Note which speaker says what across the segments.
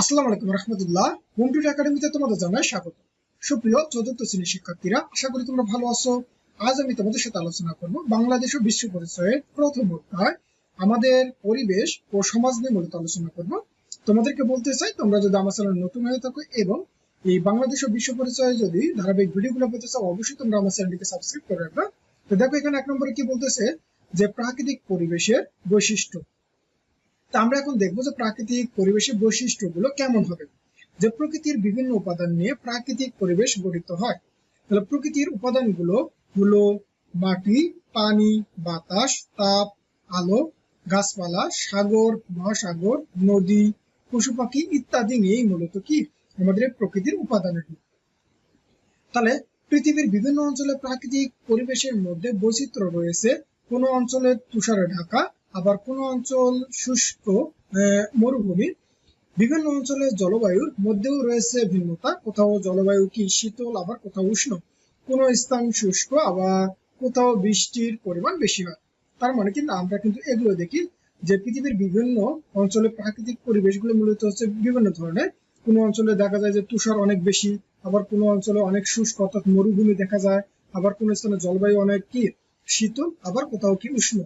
Speaker 1: আসসালামু আলাইকুম রহমতুল্লাহ। কম্পিউটার একাডেমিতে তোমাদের জানাই স্বাগত। সুপ্রিয় চতুর্থ শ্রেণির শিক্ষার্থীরা, আশা করি তোমরা ভালো আছো। আজ আমি তোমাদের সাথে আলোচনা করব বাংলাদেশ ও বিশ্ব পরিচয়ের প্রথম অধ্যায়। আমাদের পরিবেশ ও সমাজ নিয়ে মূলত আলোচনা করব। তোমাদেরকে বলতে চাই, তোমরা যদি আমার চ্যানেল নতুন হয়ে থাকো এবং এই বাংলাদেশ ও বিশ্ব পরিচয়ে যদি ধারাবাহিক ভিডিওগুলো পেতে চাও, অবশ্যই তোমরা আমার চ্যানেলটিকে সাবস্ক্রাইব করে রাখবে। তো দেখো, এখানে এক নম্বরে কি বলতেছে যে প্রাকৃতিক পরিবেশের বৈশিষ্ট্য। তা আমরা এখন দেখব যে প্রাকৃতিক পরিবেশের বৈশিষ্ট্যগুলো কেমন হবে, যে প্রকৃতির বিভিন্ন উপাদান নিয়ে প্রাকৃতিক পরিবেশ গঠিত হয়। তাহলে প্রকৃতির উপাদানগুলো হলো মাটি, পানি, বাতাস, তাপ, আলো, গাছপালা, সাগর, মহাসাগর, নদী, পশু পাখি ইত্যাদি নিয়েই মূলত কি? আমাদের প্রকৃতির উপাদানগুলো তাহলে পৃথিবীর বিভিন্ন অঞ্চলে প্রাকৃতিক পরিবেশের মধ্যে বৈচিত্র্য রয়েছে। কোনো অঞ্চলে তুষারে ঢাকা আবার কোনো অঞ্চল শুষ্ক মরুভূমি, বিভিন্ন অঞ্চলের জলবায়ুর মধ্যেও রয়েছে ভিন্নতা। কোথাও জলবায়ু কি শীতল, আবার কোথাও উষ্ণ। কোনো স্থান শুষ্ক, আবার কোথাও বৃষ্টির পরিমাণ বেশি হয়। তার মানে কিন্তু আমরা কিন্তু এগুলো দেখি যে পৃথিবীর বিভিন্ন অঞ্চলে প্রাকৃতিক পরিবেশগুলো মূলত হচ্ছে বিভিন্ন ধরনের। কোনো অঞ্চলে দেখা যায় যে তুষার অনেক বেশি, আবার কোনো অঞ্চলে অনেক শুষ্ক, অর্থাৎ মরুভূমি দেখা যায়। আবার কোনো স্থানে জলবায়ু অনেক কি? শীতল, আবার কোথাও কি উষ্ণ।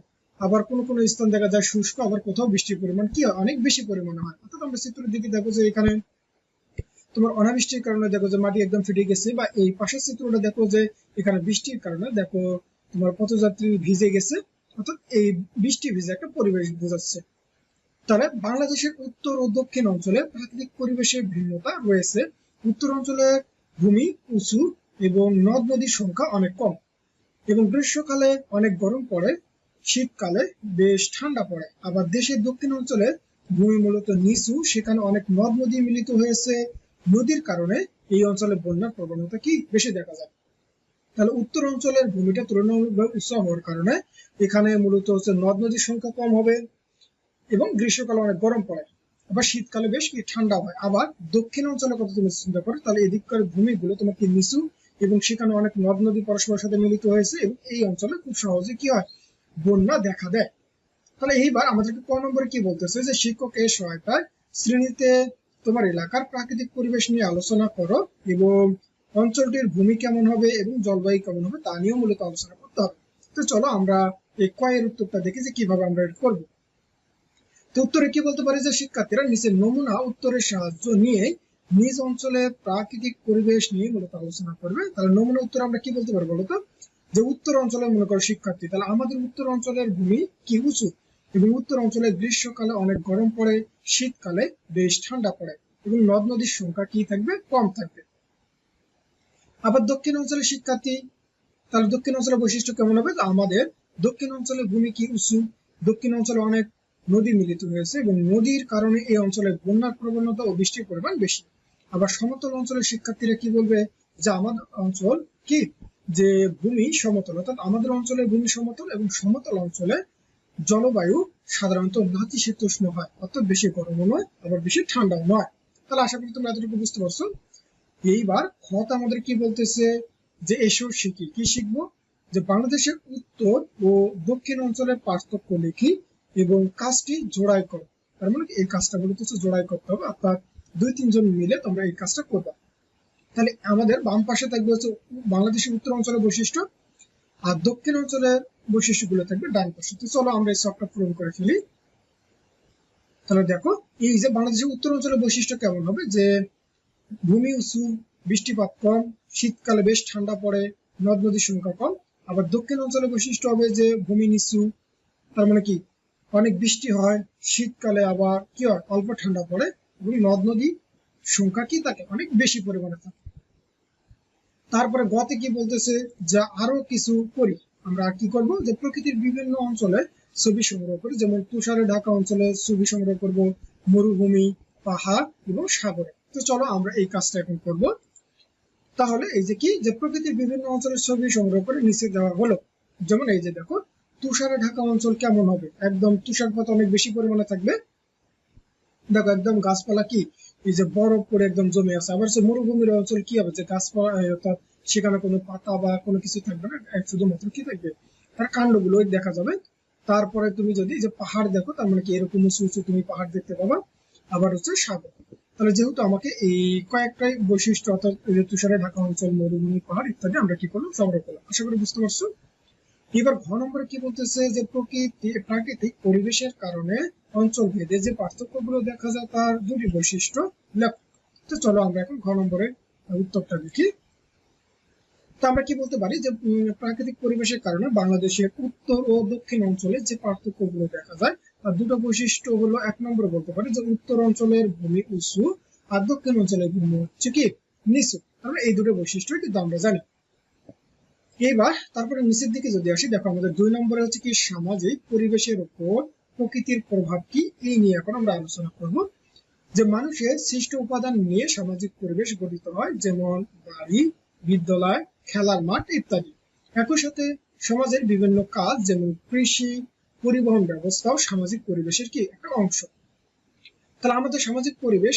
Speaker 1: আবার কোনো কোনো স্থান দেখা যায় শুষ্ক, আবার কোথাও বৃষ্টির পরিমাণ কি? অনেক বেশি পরিমাণে হয়। অর্থাৎ আমরা চিত্রের দিকে দেখো যে এখানে তোমার অনাবৃষ্টির কারণে দেখো যে মাটি একদম ফেটে গেছে বা এই পাশের চিত্রটা দেখো যে এখানে বৃষ্টির কারণে দেখো তোমার পথযাত্রী ভিজে গেছে। অর্থাৎ এই বৃষ্টি ভিজে একটা পরিবেশ বোঝাচ্ছে। তাহলে বাংলাদেশের উত্তর ও দক্ষিণ অঞ্চলে প্রাকৃতিক পরিবেশের ভিন্নতা রয়েছে। উত্তর অঞ্চলে ভূমি উঁচু এবং নদ নদীর সংখ্যা অনেক কম এবং গ্রীষ্মকালে অনেক গরম পড়ে। শীতকালে বেশ ঠান্ডা পড়ে। আবার দেশের দক্ষিণ অঞ্চলে ভূমি মূলত নিচু, সেখানে অনেক নদ নদী মিলিত হয়েছে। নদীর কারণে এই অঞ্চলে বন্যার প্রবণতা কি বেশি দেখা যায়? তাহলে উত্তর অঞ্চলের ভূমিটা তুলনামূলকভাবে উঁচু হওয়ার কারণে এখানে মূলত হচ্ছে নদ নদীর সংখ্যা কম হবে এবং গ্রীষ্মকালে অনেক গরম পড়ে। আবার শীতকালে বেশ ঠান্ডা হয়। আবার দক্ষিণ অঞ্চলের কথা তুমি চিন্তা করো, তাহলে এদিককার ভূমিগুলো তোমার কি নিচু এবং সেখানে অনেক নদ নদী পরস্পরের সাথে মিলিত হয়েছে এবং এই অঞ্চলে খুব সহজে কি হয়? বন্যা দেখা দেয়। তাহলে এইবার আমাদেরকে ক নম্বরে কি বলতেছে? যে শিক্ষকের সহায়তায় শ্রেণীতে তোমার এলাকার প্রাকৃতিক পরিবেশ নিয়ে আলোচনা করো এবং অঞ্চলটির ভূমি কেমন হবে এবং জলবায়ু কেমন হবে তা নিয়েও মূলত আলোচনা করতে হবে। তো চলো আমরা এই কয়ের উত্তরটা দেখি যে কীভাবে আমরা এটা করব। তো উত্তরে কি বলতে পারি? যে শিক্ষার্থীরা নিচের নমুনা উত্তরের সাহায্য নিয়ে নিজ অঞ্চলে প্রাকৃতিক পরিবেশ নিয়ে মূলত আলোচনা করবে। তাহলে নমুনা উত্তর আমরা কি বলতে পারব বলতো? যে উত্তর অঞ্চলে মনে করো শিক্ষার্থী, তাহলে আমাদের উত্তর অঞ্চলের ভূমি কি উঁচু এবং উত্তর অঞ্চলে গ্রীষ্মকালে অনেক গরম পড়ে, শীতকালে বেশ ঠান্ডা পড়ে, এবং নদ নদীর সংখ্যা কি থাকবে? কম থাকবে। আবার দক্ষিণ অঞ্চলের শিক্ষার্থী, তাহলে দক্ষিণ অঞ্চলের বৈশিষ্ট্য কেমন হবে? আমাদের দক্ষিণ অঞ্চলের ভূমি কি উঁচু দক্ষিণ অঞ্চলে অনেক নদী মিলিত হয়েছে, এবং নদীর কারণে এই অঞ্চলে বন্যার প্রবণতা ও বৃষ্টির পরিমাণ বেশি। আবার সমতল অঞ্চলের শিক্ষার্থীরা কি বলবে? যে আমাদের অঞ্চল কি? যে ভূমি সমতল, অর্থাৎ আমাদের অঞ্চলের ভূমি সমতল এবং সমতল অঞ্চলে জলবায়ু সাধারণত নাতিশীতোষ্ণ হয়, অর্থাৎ বেশি গরমও নয়, আবার বেশি ঠান্ডাও নয়। তাহলে আশা করি তোমরা এতটুকু বুঝতে পারছ। এইবার খত আমাদের কি বলতেছে যে এসো শিখি কি শিখব? যে বাংলাদেশের উত্তর ও দক্ষিণ অঞ্চলের পার্থক্য লিখি এবং কাজটি জোড়াই কর। তার মানে এই কাজটা বলতেছে জোড়াই করতে হবে, অর্থাৎ দুই তিনজন মিলে তোমরা এই কাজটা করবা। তাহলে আমাদের বাম পাশে থাকবে হচ্ছে বাংলাদেশের উত্তর অঞ্চলের বৈশিষ্ট্য আর দক্ষিণ অঞ্চলের বৈশিষ্ট্যগুলো থাকবে ডান পাশে। তো চলো আমরা এই সবটা পূরণ করে ফেলি। তাহলে দেখো, এই যে বাংলাদেশের উত্তর অঞ্চলের বৈশিষ্ট্য কেমন হবে? যে ভূমি উঁচু, বৃষ্টিপাত কম, শীতকালে বেশ ঠান্ডা পড়ে, নদ নদীর সংখ্যা কম। আবার দক্ষিণ অঞ্চলের বৈশিষ্ট্য হবে যে ভূমি নিচু, তার মানে কি? অনেক বৃষ্টি হয়, শীতকালে আবার কি হয়? অল্প ঠান্ডা পড়ে। এবং নদ নদী সংখ্যা কি থাকে অনেক বেশি পরিমাণে থাকে। তারপরে গতে কি বলতেছে, যে আরও কিছু করি। আমরা কি করব? যে প্রকৃতির বিভিন্ন অঞ্চলে ছবি সংগ্রহ করি, যেমন তুষারে ঢাকা অঞ্চলে ছবি সংগ্রহ করব, মরুভূমি, পাহাড় এবং সাগরে। তো চলো আমরা এই কাজটা এখন করব। তাহলে এই যে কি? যে প্রকৃতির বিভিন্ন অঞ্চলের ছবি সংগ্রহ করে নিচে দেওয়া হলো। যেমন এই যে দেখো, তুষারে ঢাকা অঞ্চল কেমন হবে? একদম তুষারপাত অনেক বেশি পরিমাণে থাকবে। দেখো একদম গাছপালা কি? এই যে বরফ পরে একদম জমে আছে, আবার সে মরুভূমির অঞ্চল কি হবে? যে গাছপালা অর্থাৎ সেখানে কোনো পাতা বা কোনো কিছু থাকবে না শুধুমাত্র কি থাকবে? তার কাণ্ডগুলো দেখা যাবে। তারপরে তুমি যদি যে পাহাড় দেখো, তার মানে কি এরকম উঁচু উঁচু তুমি পাহাড় দেখতে পাবা, আবার হচ্ছে সাগর। তাহলে যেহেতু আমাকে এই কয়েকটাই বৈশিষ্ট্য, অর্থাৎ তুষারে ঢাকা অঞ্চল, মরুভূমি, পাহাড় ইত্যাদি আমরা কি করলাম? সংগ্রহ করলাম। আশা করি বুঝতে পারছ? এবার ঘ নম্বরে কি বলতেছে? যে প্রকৃতি, প্রাকৃতিক পরিবেশের কারণে অঞ্চল ভেদে যে পার্থক্যগুলো দেখা যায় তার দুটি বৈশিষ্ট্য লেখ তো চলো আমরা এখন ঘ নম্বরের উত্তরটা লিখি তো আমরা কি বলতে পারি যে প্রাকৃতিক পরিবেশের কারণে বাংলাদেশের উত্তর ও দক্ষিণ অঞ্চলে যে পার্থক্যগুলো দেখা যায়, তার দুটো বৈশিষ্ট্য হলো এক নম্বরে বলতে পারি যে উত্তর অঞ্চলের ভূমি উঁচু আর দক্ষিণ অঞ্চলের ভূমি হচ্ছে কি নিচু। কারণ এই দুটো বৈশিষ্ট্য কিন্তু আমরা জানি। এবার তারপরে নিচের দিকে যদি আসি, দেখো আমাদের দুই নম্বরে হচ্ছে কি সামাজিক পরিবেশের উপর প্রকৃতির প্রভাব কি, এই নিয়ে এখন আমরা আলোচনা করব। যে মানুষের সৃষ্ট উপাদান নিয়ে সামাজিক পরিবেশ গঠিত হয়, যেমন বাড়ি, বিদ্যালয়, খেলার মাঠ ইত্যাদি। একই সাথে সমাজের বিভিন্ন কাজ, যেমন কৃষি, পরিবহন ব্যবস্থাও সামাজিক পরিবেশের কি একটা অংশ। তাহলে আমাদের সামাজিক পরিবেশ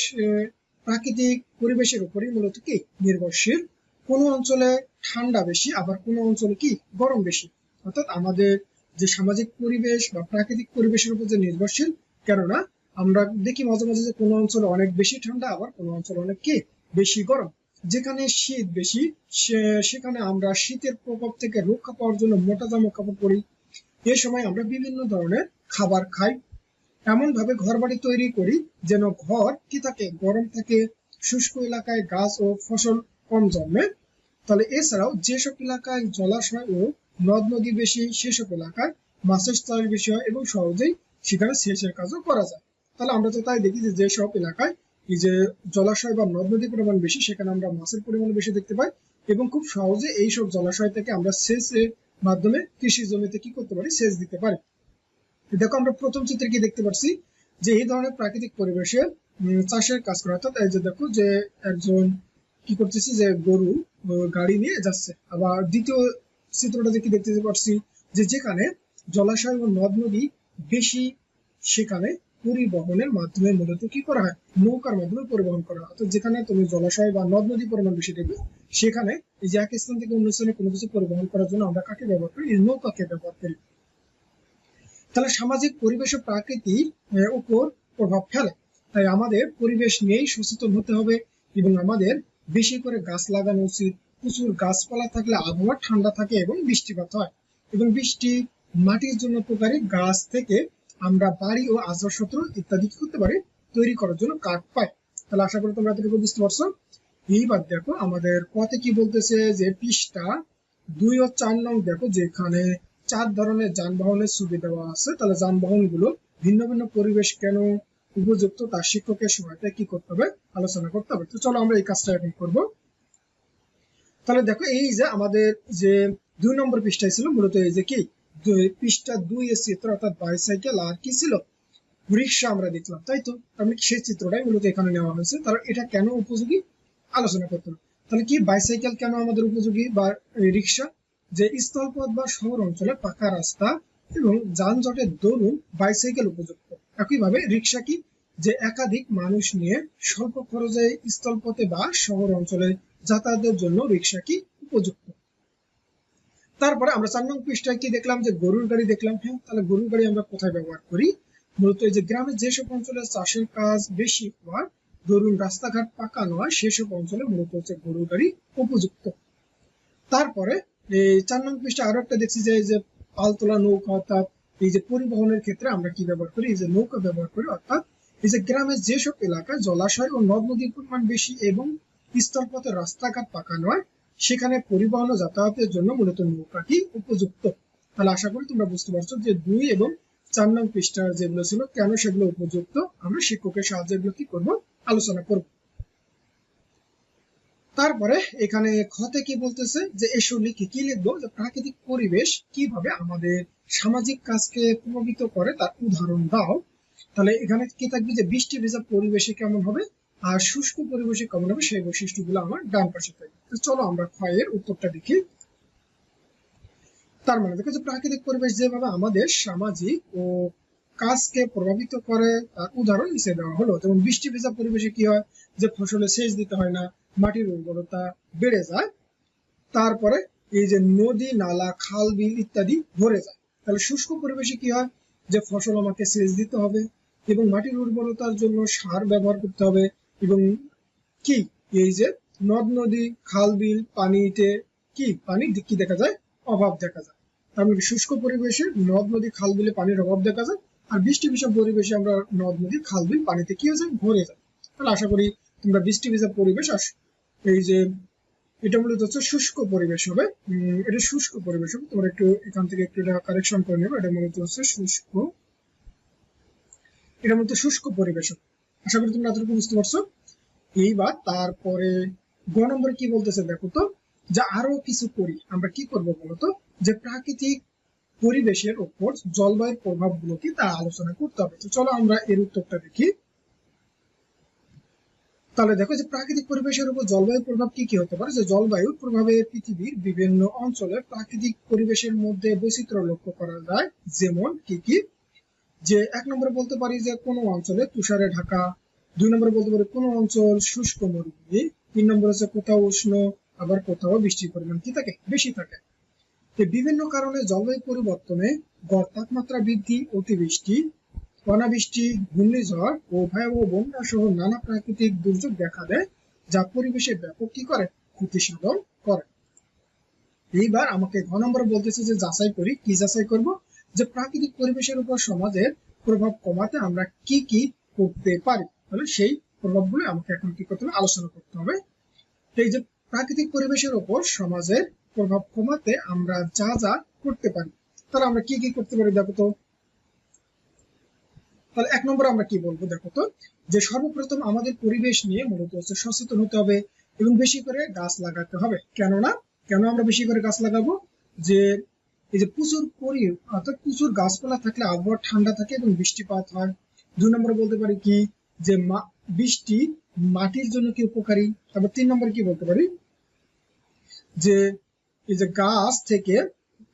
Speaker 1: প্রাকৃতিক পরিবেশের উপরই মূলত কি নির্ভরশীল? কোন অঞ্চলে ঠান্ডা বেশি, আবার কোন অঞ্চলে কি গরম বেশি? অর্থাৎ আমাদের যে সামাজিক পরিবেশ বা প্রাকৃতিক পরিবেশের উপর যে নির্ভরশীল, কেননা আমরা দেখি মাঝে মাঝে যে কোনো অঞ্চলে অনেক বেশি ঠান্ডা, আবার কোনো অঞ্চলে অনেক কি? বেশি গরম। যেখানে শীত বেশি সেখানে আমরা শীতের প্রকোপ থেকে রক্ষা পাওয়ার জন্য মোটা জামা কাপড় পরি। এ সময় আমরা বিভিন্ন ধরনের খাবার খাই। এমন ভাবে ঘর বাড়ি তৈরি করি যেন ঘর কি থাকে, গরম থাকে, শুষ্ক এলাকায় গাছ ও ফসল কম জন্মে। তাহলে এছাড়াও যেসব এলাকায় জলাশয় ও নদ নদী বেশি সেসব এলাকায় মাছের চাষ বেশি হয় এবং সহজেই সেখানে সেচের কাজও করা যায়। তাহলে আমরা তো তাই দেখি যে যেসব এলাকায় এই যে জলাশয় বা নদ নদীর পরিমাণ বেশি, সেখানে আমরা মাছের পরিমাণ বেশি দেখতে পাই এবং খুব সহজে এই সব জলাশয় থেকে আমরা সেচের মাধ্যমে কৃষি জমিতে কি করতে পারি? সেচ দিতে পারি। দেখো, আমরা প্রথম চিত্রে কি দেখতে পাচ্ছি যে এই ধরনের প্রাকৃতিক পরিবেশে চাষের কাজ করা। অর্থাৎ এই যে দেখো যে একজন কি করতেছে যে গরু গাড়ি নিয়ে যাচ্ছে। আবার দ্বিতীয় চিত্রটা দেখে দেখতে পাচ্ছি যে যেখানে জলাশয় ও নদ নদী বেশি, সেখানে পরিবহনের মাধ্যমে মূলত কি করা হয়? নৌকার মাধ্যমে পরিবহন করা হয়। যেখানে তুমি জলাশয় বা নদ নদী পরিমাণ বেশি দেখবে, সেখানে যে এক স্থান থেকে অন্য স্থানে কোনো কিছু পরিবহন করার জন্য আমরা কাকে ব্যবহার করি? নৌকাকে ব্যবহার করি। তাহলে সামাজিক পরিবেশ ও প্রাকৃতির উপর প্রভাব ফেলে। তাই আমাদের পরিবেশ নিয়েই সচেতন হতে হবে এবং আমাদের বেশি করে গাছ লাগানো উচিত প্রচুর গাছপালা থাকলে আবহাওয়া ঠান্ডা থাকে এবং বৃষ্টিপাত হয়। এবং বৃষ্টি মাটির জন্য উপকারী গাছ থেকে আমরা বাড়ি ও আসবাবপত্র ইত্যাদি কি করতে পারি? তৈরি করার জন্য কাঠ পাই। তাহলে আশা করি তোমরা এতটুকু বুঝতে পারছ। এইবার দেখো আমাদের পথে কি বলতেছে যে পৃষ্ঠা দুই ও চার নং দেখো, যেখানে চার ধরনের যানবাহনের সুবিধা দেওয়া আছে। তাহলে যানবাহনগুলো ভিন্ন ভিন্ন পরিবেশ কেন উপযুক্ত? তার শিক্ষকের সহায়তায় কি করতে হবে? আলোচনা করতে হবে। তো চলো আমরা এই কাজটা এখন করব। তাহলে দেখো, এই যে আমাদের যে দুই নম্বর পৃষ্ঠায় ছিল, মূলত এই যে কি? পৃষ্ঠা দুই এর চিত্র অর্থাৎ বাইসাইকেল আর কি ছিল? রিক্সা আমরা দেখলাম, তাই তো? আমি সেই চিত্রটাই মূলত এখানে নেওয়া হয়েছে। তাহলে এটা কেন উপযোগী? আলোচনা করতে তাহলে কি বাইসাইকেল কেন আমাদের উপযোগী? বা রিক্সা? যে স্থলপথ বা শহর অঞ্চলে পাকা রাস্তা এবং যানজটের দরুন বাইসাইকেল উপযুক্ত। একইভাবে রিক্সা কি? যে একাধিক মানুষ নিয়ে স্বল্প খরচে স্থলপথে বা শহর অঞ্চলে যাতায়াতের জন্য রিক্সা কি উপযুক্ত? তারপরে আমরা চার নং পৃষ্ঠায় কি দেখলাম? যে গরুর গাড়ি দেখলাম। হ্যাঁ তাহলে গরুর গাড়ি আমরা কোথায় ব্যবহার করি? মূলত এই যে গ্রামে যেসব অঞ্চলে চাষের কাজ বেশি হওয়ার ধরুন রাস্তাঘাট পাকা নয় সেসব অঞ্চলে মূলত হচ্ছে গরুর গাড়ি উপযুক্ত। তারপরে এই চার নং পৃষ্ঠা আরও একটা দেখছি যে যে পালতোলা নৌকা, অর্থাৎ এই যে পরিবহনের ক্ষেত্রে আমরা কি ব্যবহার করি? এই যে নৌকা ব্যবহার করি, অর্থাৎ এই যে গ্রামের যেসব এলাকায় জলাশয় ও নদ নদীর পরিমাণ বেশি এবং স্থলপথে রাস্তাঘাট পাকা নয়, সেখানে পরিবহন ও যাতায়াতের জন্য মূলত নৌকাটি উপযুক্ত। তাহলে আশা করি তোমরা বুঝতে পারছ যে দুই এবং চার নং পৃষ্ঠার যেগুলো ছিল, কেন সেগুলো উপযুক্ত, আমরা শিক্ষকের সাহায্যে এগুলো কি করব, আলোচনা করব। তারপরে এখানে খতে কি বলতেছে? যে এসো লিখে, কি লিখব? যে প্রাকৃতিক পরিবেশ কীভাবে আমাদের সামাজিক কাজকে প্রভাবিত করে, তার উদাহরণ দাও। তাহলে এখানে কি থাকবে যে বৃষ্টি ভেজা পরিবেশে কেমন হবে? আর শুষ্ক পরিবেশে কেমন হবে সেই বৈশিষ্ট্যগুলো আমার ডান পাশে থাকবে। তো চলো আমরা ক্ষয়ের উত্তরটা দেখি। তার মানে দেখো যে প্রাকৃতিক পরিবেশ যেভাবে আমাদের সামাজিক ও কাজকে প্রভাবিত করে, তার উদাহরণ নিচে দেওয়া হলো। যেমন বৃষ্টি ভেজা পরিবেশে কি হয়? যে ফসলে সেচ দিতে হয় না, মাটির উর্বরতা বেড়ে যায়, তারপরে এই যে নদী, নালা, খাল, বিল ইত্যাদি ভরে যায়। তাহলে শুষ্ক পরিবেশে কি হয়? যে ফসল আমাকে সেচ দিতে হবে এবং মাটির উর্বরতার জন্য সার ব্যবহার করতে হবে এবং কি? এই যে নদ নদী, খাল বিল, পানিতে কি? পানি কি দেখা যায়? অভাব দেখা যায়। তার মানে শুষ্ক পরিবেশে নদ নদী, খাল বিলে পানির অভাব দেখা যায়। আর বৃষ্টি বিষম পরিবেশে আমরা নদ নদী, খাল বিল, পানিতে কি হয়ে যায়? ভরে যায়। তাহলে আশা করি তোমরা বৃষ্টি ভিজা পরিবেশ আস এই যে এটা মূলত হচ্ছে শুষ্ক পরিবেশ হবে। এটা শুষ্ক পরিবেশ হবে। তোমরা একটু এখান থেকে একটু এটা কারেকশন করে নেবে। এটা মূলত হচ্ছে শুষ্ক এটা মূলত শুষ্ক পরিবেশ হবে। আশা করি তোমরা এতটুকু বুঝতে পারছ। এইবার তারপরে গ নম্বরে কি বলতেছে দেখো তো, যে আরও কিছু করি, আমরা কি করব বলতো যে প্রাকৃতিক পরিবেশের উপর জলবায়ুর প্রভাবগুলো কি তা আলোচনা করতে হবে। তো চলো আমরা এর উত্তরটা দেখি। তাহলে দেখো যে প্রাকৃতিক পরিবেশের উপর জলবায়ুর প্রভাব কি কি হতে পারে? যে জলবায়ুর প্রভাবে পৃথিবীর বিভিন্ন অঞ্চলের প্রাকৃতিক পরিবেশের মধ্যে বৈচিত্র্য লক্ষ্য করা যায়। যেমন কি কি? যে এক নম্বরে বলতে পারি যে কোনো অঞ্চলে তুষারে ঢাকা, দুই নম্বরে বলতে পারি কোনো অঞ্চল শুষ্ক মরুভূমি তিন নম্বর হচ্ছে কোথাও উষ্ণ, আবার কোথাও বৃষ্টির পরিমাণ কি থাকে? বেশি থাকে। বিভিন্ন কারণে জলবায়ু পরিবর্তনে গড় তাপমাত্রা বৃদ্ধি, অতিবৃষ্টি, অনাবৃষ্টি, ঘূর্ণিঝড় ও ভয়াবহ বন্যা সহ নানা প্রাকৃতিক দুর্যোগ দেখা দেয়, যা পরিবেশে ব্যাপক কি করে? ক্ষতি সাধন করে। এইবার আমাকে ঘ নম্বরে বলতেছে যে যাচাই করি, কি যাচাই করব? যে প্রাকৃতিক পরিবেশের উপর সমাজের প্রভাব কমাতে আমরা কি কি করতে পারি? তাহলে সেই প্রভাবগুলো আমাকে এখন কি করতে হবে? আলোচনা করতে হবে। এই যে প্রাকৃতিক পরিবেশের উপর সমাজের প্রভাব কমাতে আমরা যা যা করতে পারি, তাহলে আমরা কি কি করতে পারি দেখো তো? তাহলে এক নম্বরে আমরা কি বলব দেখো তো? যে সর্বপ্রথম আমাদের পরিবেশ নিয়ে মূলত হচ্ছে সচেতন হতে হবে এবং বেশি করে গাছ লাগাতে হবে। কেননা, কেন আমরা বেশি করে গাছ লাগাবো? যে এই যে প্রচুর পরি অর্থাৎ প্রচুর গাছপালা থাকলে আবহাওয়া ঠান্ডা থাকে এবং বৃষ্টিপাত হয়। দুই নম্বরে বলতে পারি কি যে বৃষ্টি মাটির জন্য কি উপকারী? তারপর তিন নম্বরে কি বলতে পারি? যে এই যে গাছ থেকে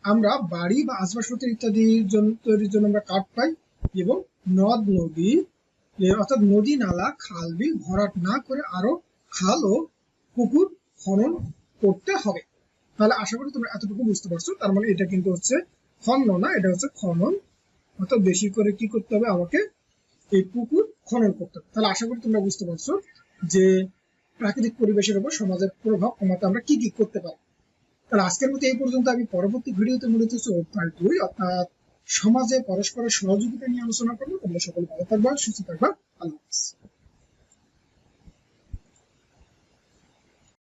Speaker 1: আমরা বাড়ি বা আসবাবপত্র ইত্যাদির জন্য তৈরির জন্য আমরা কাঠ পাই এবং নদ, নদী অর্থাৎ নদী নালা, খাল, বিল ভরাট না করে আরও খাল ও পুকুর খনন করতে হবে। তাহলে আশা করি তোমরা এতটুকু বুঝতে পারছ। তার মানে এটা কিন্তু হচ্ছে খনন না, এটা হচ্ছে খনন। অর্থাৎ বেশি করে কি করতে হবে আমাকে এই পুকুর খনন করতে হবে। তাহলে আশা করি তোমরা বুঝতে পারছ যে প্রাকৃতিক পরিবেশের উপর সমাজের প্রভাব কমাতে আমরা কি কি করতে পারি। তাহলে আজকের মতো এই পর্যন্ত আমি পরবর্তী ভিডিওতে মূলত অধ্যায় দুই, অর্থাৎ সমাজে পরস্পরের সহযোগিতা নিয়ে আলোচনা করব। তোমরা সকলে ভালো থাকবা, সুস্থ থাকবা। আল্লাহ